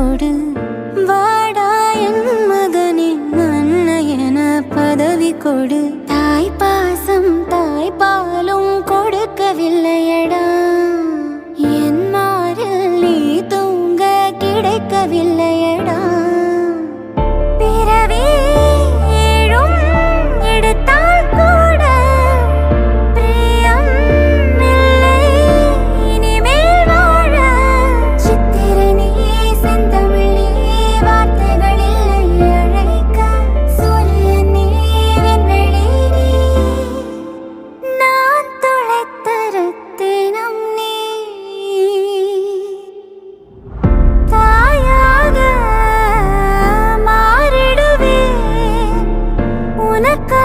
என்னோடு வாடா என் மகனே அன்ன என பதவி கொடு. தாய் பாசம் தாய் பாலும் கொடுக்கவில்லையடா. என் மாறில் நீ தூங்க கிடைக்கவில்லையடா. هناك